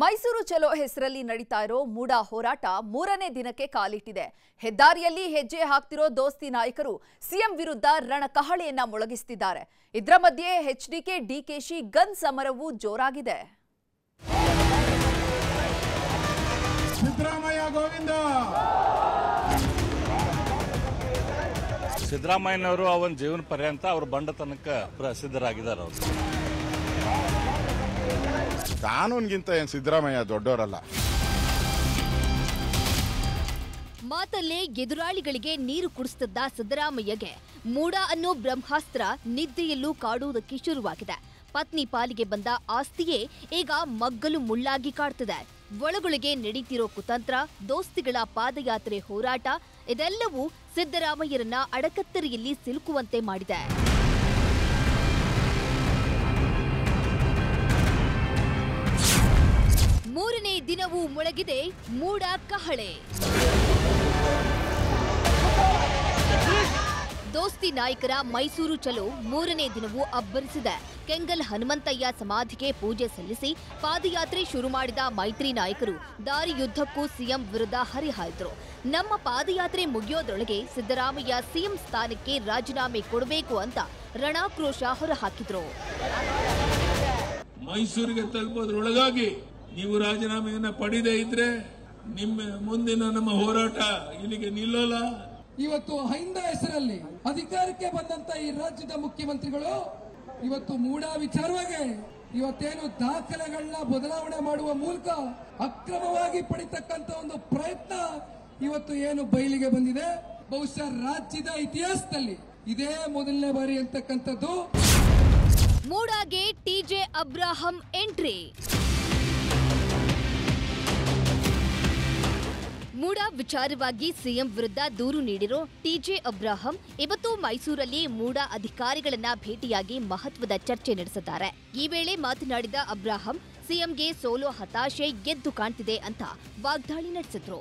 ಮೈಸೂರು ಚಲೋ ಹೆಸರಲ್ಲಿ ನಡೀತಾ ಇರೋ ಮೂಡ ಹೋರಾಟ ಮೂರನೇ ದಿನಕ್ಕೆ ಕಾಲಿಟ್ಟಿದೆ. ಹೆದ್ದಾರಿಯಲ್ಲಿ ಹೆಜ್ಜೆ ಹಾಕ್ತಿರೋ ದೋಸ್ತಿ ನಾಯಕರು ಸಿಎಂ ವಿರುದ್ಧ ರಣಕಹಳೆಯನ್ನ ಮೊಳಗಿಸುತ್ತಿದ್ದಾರೆ ಇದರ ಮಧ್ಯೆ ಎಚ್ಡಿಕೆ ಡಿಕೆಶಿ ಗನ್ ಸಮರವೂ ಜೋರಾಗಿದೆ. ಸಿದ್ದರಾಮಯ್ಯನವರು ಅವನ ಜೀವನ ಪರ್ಯಂತ ಅವರು ಬಂಡತನಕ್ಕೆ ಪ್ರಸಿದ್ಧರಾಗಿದ್ದಾರೆ ಅವರು. ಕಾನೂನ್ಗಿಂತ ಏನ್ ಸಿದ್ದರಾಮಯ್ಯ ದೊಡ್ಡವರಲ್ಲ. ಮಾತಲ್ಲೇ ಎದುರಾಳಿಗಳಿಗೆ ನೀರು ಕುಡಿಸುತ್ತಿದ್ದ ಸಿದ್ದರಾಮಯ್ಯಗೆ ಮೂಡ ಅನ್ನೋ ಬ್ರಹ್ಮಾಸ್ತ್ರ ನಿದ್ದೆಯಲ್ಲೂ ಕಾಡುವುದಕ್ಕೆ ಶುರುವಾಗಿದೆ. ಪತ್ನಿ ಪಾಲಿಗೆ ಬಂದ ಆಸ್ತಿಯೇ ಈಗ ಮಗ್ಗಲು ಮುಳ್ಳಾಗಿ ಕಾಡ್ತಿದೆ. ಒಳಗೊಳಗೆ ನಡೀತಿರೋ ಕುತಂತ್ರ, ದೋಸ್ತಿಗಳ ಪಾದಯಾತ್ರೆ ಹೋರಾಟ, ಇದೆಲ್ಲವೂ ಸಿದ್ದರಾಮಯ್ಯರನ್ನ ಅಡಕತ್ತರಿಯಲ್ಲಿ ಸಿಲುಕುವಂತೆ ಮಾಡಿದೆ. ದಿನವೂ ಮೊಳಗಿದೆ ಮೂಡ ಕಹಳೆ. ದೋಸ್ತಿ ನಾಯಕರ ಮೈಸೂರು ಚಲೋ ಮೂರನೇ ದಿನವೂ ಅಬ್ಬರಿಸಿದೆ. ಕೆಂಗಲ್ ಹನುಮಂತಯ್ಯ ಸಮಾಧಿಗೆ ಪೂಜೆ ಸಲ್ಲಿಸಿ ಪಾದಯಾತ್ರೆ ಶುರು ಮಾಡಿದ ಮೈತ್ರಿ ನಾಯಕರು ದಾರಿಯುದ್ದಕ್ಕೂ ಸಿಎಂ ವಿರುದ್ಧ ಹರಿಹಾಯ್ದರು. ನಮ್ಮ ಪಾದಯಾತ್ರೆ ಮುಗಿಯೋದ್ರೊಳಗೆ ಸಿದ್ದರಾಮಯ್ಯ ಸಿಎಂ ಸ್ಥಾನಕ್ಕೆ ರಾಜೀನಾಮೆ ಕೊಡಬೇಕು ಅಂತ ರಣಾಕ್ರೋಶ ಹೊರಹಾಕಿದ್ರು. ಮೈಸೂರಿಗೆ ತಲುಪೋದ್ರೊಳಗಾಗಿ ನೀವು ರಾಜೀನಾಮೆಯನ್ನ ಪಡೆದೇ ಇದ್ರೆ ನಿಮ್ಮ ಮುಂದಿನ ನಮ್ಮ ಹೋರಾಟ ಇಲ್ಲಿಗೆ ನಿಲ್ಲೋಲ್ಲ? ಇವತ್ತು ಹೈಂದ ಹೆಸರಲ್ಲಿ ಅಧಿಕಾರಕ್ಕೆ ಬಂದಂತ ಈ ರಾಜ್ಯದ ಮುಖ್ಯಮಂತ್ರಿಗಳು ಇವತ್ತು ಮೂಡ ವಿಚಾರವಾಗಿ ಇವತ್ತೇನು ದಾಖಲೆಗಳನ್ನ ಬದಲಾವಣೆ ಮಾಡುವ ಮೂಲಕ ಅಕ್ರಮವಾಗಿ ಪಡಿತಕ್ಕಂತ ಒಂದು ಪ್ರಯತ್ನ ಇವತ್ತು ಏನು ಬಯಲಿಗೆ ಬಂದಿದೆ. ಬಹುಶಃ ರಾಜ್ಯದ ಇತಿಹಾಸದಲ್ಲಿ ಇದೇ ಮೊದಲನೇ ಬಾರಿ ಅಂತಕ್ಕಂಥದ್ದು. ಮೂಡಾಗೆ ಟಿಜೆ ಅಬ್ರಾಹಂ ಎಂಟ್ರಿ. ಮೂಡ ವಿಚಾರವಾಗಿ ಸಿಎಂ ವಿರುದ್ಧ ದೂರು ನೀಡಿರೋ ಟಿಜೆ ಅಬ್ರಾಹಂ ಇವತ್ತು ಮೈಸೂರಲ್ಲಿ ಮೂಡ ಅಧಿಕಾರಿಗಳನ್ನ ಭೇಟಿಯಾಗಿ ಮಹತ್ವದ ಚರ್ಚೆ ನಡೆಸಿದ್ದಾರೆ. ಈ ವೇಳೆ ಮಾತನಾಡಿದ ಅಬ್ರಾಹಂ, ಸಿಎಂಗೆ ಸೋಲೋ ಹತಾಶೆ ಗೆದ್ದು ಕಾಣ್ತಿದೆ ಅಂತ ವಾಗ್ದಾಳಿ ನಡೆಸಿದ್ರು.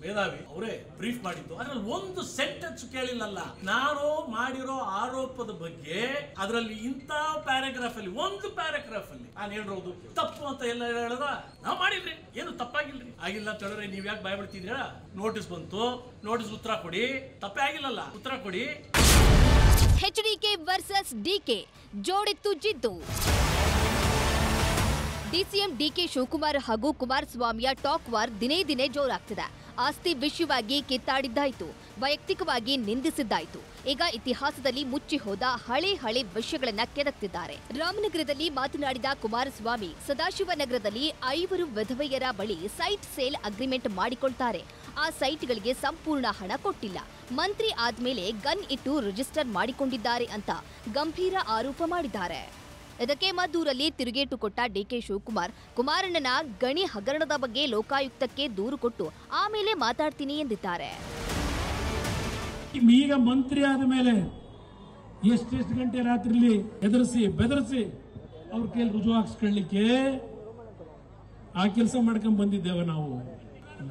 ಮೇಧಾವಿ ಅವರೇ ಬ್ರೀಫ್ ಮಾಡಿದ್ದು. ಅದ್ರಲ್ಲಿ ಒಂದು ಸೆಂಟೆನ್ಸ್ ಕೇಳಿಲ್ಲಲ್ಲ. ನಾನು ಮಾಡಿರೋ ಆರೋಪದ ಬಗ್ಗೆ ಅದರಲ್ಲಿ ಇಂಥ ಪ್ಯಾರಾಗ್ರಾಫ್ ಅಲ್ಲಿ, ಒಂದು ಪ್ಯಾರಾಗ್ರಾಫ್ ಅಲ್ಲಿ ನಾನು ಹೇಳಿರೋದು. ತಪ್ಪು ಅಂತ ಎಲ್ಲ ಹೇಳದ ನಾವು ಮಾಡಿದ್ರಿ ಏನು ತಪ್ಪಾಗಿಲ್ರಿ. ಆಗಿಲ್ಲ ಅಂತ ನೀವ್ ಯಾಕೆ ಭಯ ನೋಟಿಸ್ ಬಂತು. ನೋಟಿಸ್ ಉತ್ತರ ಕೊಡಿ. ತಪ್ಪೇ ಆಗಿಲ್ಲಲ್ಲ. ಉತ್ತರ ಕೊಡಿ. ಎಚ್ಡಿಕೆ ವರ್ಸಸ್ ಡಿಕೆ ಜೋಡಿತ್ತು ಜಿದ್ದು ಡಿಸಿಎಂ ಡಿಕೆ ಶಿವಕುಮಾರ್ ಹಾಗೂ ಕುಮಾರಸ್ವಾಮಿಯ ಟಾಕ್ ವಾರ್ ದಿನೇ ದಿನೇ ಜೋರಾಗ್ತಿದೆ. ಆಸ್ತಿ ವಿಷಯವಾಗಿ ಕಿತ್ತಾಡಿದ್ದಾಯಿತು, ವೈಯಕ್ತಿಕವಾಗಿ ನಿಂದಿಸಿದ್ದಾಯಿತು. ಈಗ ಇತಿಹಾಸದಲ್ಲಿ ಮುಚ್ಚಿ ಹೋದ ಹಳೆ ಹಳೆ ವಿಷಯಗಳನ್ನ ಕೆದಕ್ತಿದ್ದಾರೆ. ರಾಮನಗರದಲ್ಲಿ ಮಾತನಾಡಿದ ಕುಮಾರಸ್ವಾಮಿ, ಸದಾಶಿವನಗರದಲ್ಲಿ ಐವರು ವಿಧವೆಯರ ಬಳಿ ಸೈಟ್ ಸೇಲ್ ಅಗ್ರಿಮೆಂಟ್ ಮಾಡಿಕೊಳ್ತಾರೆ. ಆ ಸೈಟ್ಗಳಿಗೆ ಸಂಪೂರ್ಣ ಹಣ ಕೊಟ್ಟಿಲ್ಲ. ಮಂತ್ರಿ ಆದ್ಮೇಲೆ ಗನ್ ಇಟ್ಟು ರಿಜಿಸ್ಟರ್ ಮಾಡಿಕೊಂಡಿದ್ದಾರೆ ಅಂತ ಗಂಭೀರ ಆರೋಪ ಮಾಡಿದ್ದಾರೆ. ಇದಕ್ಕೆ ಮದ್ದೂರಲ್ಲಿ ತಿರುಗೇಟು ಕೊಟ್ಟ ಡಿಕೆ ಶಿವಕುಮಾರ್ ಕುಮಾರಣ್ಣನ ಗಣಿ ಹಗರಣದ ಬಗ್ಗೆ ಲೋಕಾಯುಕ್ತಕ್ಕೆ ದೂರು ಕೊಟ್ಟು ಆಮೇಲೆ ಮಾತಾಡ್ತೀನಿ ಎಂದಿದ್ದಾರೆ. ಈಗ ಮಂತ್ರಿ ಆದ ಮೇಲೆ ಎಷ್ಟೆಷ್ಟು ಗಂಟೆ ರಾತ್ರಿಲಿ ಎದುರಿಸಿ ಬೆದರಿಸಿ ಅವ್ರ ಕೇಳಿ ರುಜು ಹಾಕ್ಸ್ಕೊಳ್ಳಿಕ್ಕೆ ಆ ಕೆಲಸ ಮಾಡ್ಕೊಂಡ್ ಬಂದಿದ್ದೇವೆ ನಾವು.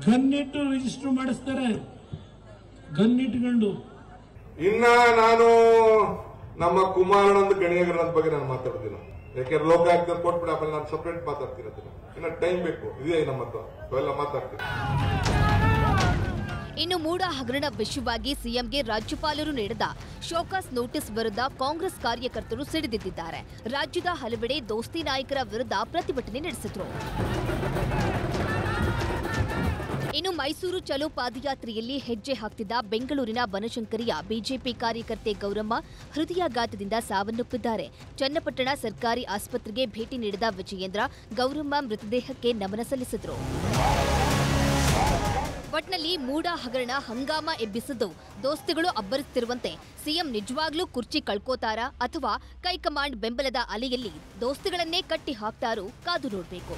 ಗನ್ನಿಟ್ಟು ರಿಜಿಸ್ಟರ್ ಮಾಡಿಸ್ತಾರೆ. ಗನ್ನಿಟ್ಕೊಂಡು. ಇನ್ನ ನಾನು ನಮ್ಮ ಕುಮಾರನಂದ ಗಣಿಗರನ ಬಗ್ಗೆ ನಾನು ಮಾತಾಡ್ತೀನಿ. ಲೋಕ ಲೋಕಾಯುಕ್ತ ಕೊಟ್ಬಿಡ, ಆಮೇಲೆ ನಾನು ಸಪ್ರೇಟ್ ಮಾತಾಡ್ತೀನಿ ಇನ್ನ ಟೈಮ್ ಬೇಕು. ಇದೇ ನಮ್ಮ ಹತ್ರ. ಅವೆಲ್ಲ ಮಾತಾಡ್ತೀನಿ ಇನ್ನು ಮೂಡ ಹಗರಣ ವಿಷಯವಾಗಿ ಸಿಎಂಗೆ ರಾಜ್ಯಪಾಲರು ನೀಡಿದ ಶೋಕಾಸ್ ನೋಟಿಸ್ ವಿರುದ್ಧ ಕಾಂಗ್ರೆಸ್ ಕಾರ್ಯಕರ್ತರು ಸಿಡಿದಿದ್ದಾರೆ ರಾಜ್ಯದ ಹಲವೆಡೆ ದೋಸ್ತಿ ನಾಯಕರ ವಿರುದ್ಧ ಪ್ರತಿಭಟನೆ ನಡೆಸಿದ್ರು. ಇನ್ನು ಮೈಸೂರು ಚಲೋ ಪಾದಯಾತ್ರೆಯಲ್ಲಿ ಹೆಜ್ಜೆ ಹಾಕ್ತಿದ್ದ ಬೆಂಗಳೂರಿನ ಬನಶಂಕರಿಯ ಬಿಜೆಪಿ ಕಾರ್ಯಕರ್ತೆ ಗೌರಮ್ಮ ಹೃದಯಾಘಾತದಿಂದ ಸಾವನ್ನಪ್ಪಿದ್ದಾರೆ. ಚನ್ನಪಟ್ಟಣ ಸರ್ಕಾರಿ ಆಸ್ಪತ್ರೆಗೆ ಭೇಟಿ ನೀಡಿದ ವಿಜಯೇಂದ್ರ, ಗೌರಮ್ಮ ಮೃತದೇಹಕ್ಕೆ ನಮನ ಸಲ್ಲಿಸಿದರು. ಒಟ್ನಲ್ಲಿ ಮೂಡ ಹಗರಣ ಹಂಗಾಮ ಎಬ್ಬಿಸಿದ್ದು, ದೋಸ್ತಿಗಳು ಅಬ್ಬರಿಸುತ್ತಿರುವಂತೆ ಸಿಎಂ ನಿಜವಾಗ್ಲೂ ಕುರ್ಚಿ ಕಳ್ಕೋತಾರಾ ಅಥವಾ ಕೈಕಮಾಂಡ್ ಬೆಂಬಲದ ಅಲೆಯಲ್ಲಿ ದೋಸ್ತಿಗಳನ್ನೇ ಕಟ್ಟಿ ಹಾಕ್ತಾರೋ ಕಾದು ನೋಡಬೇಕು.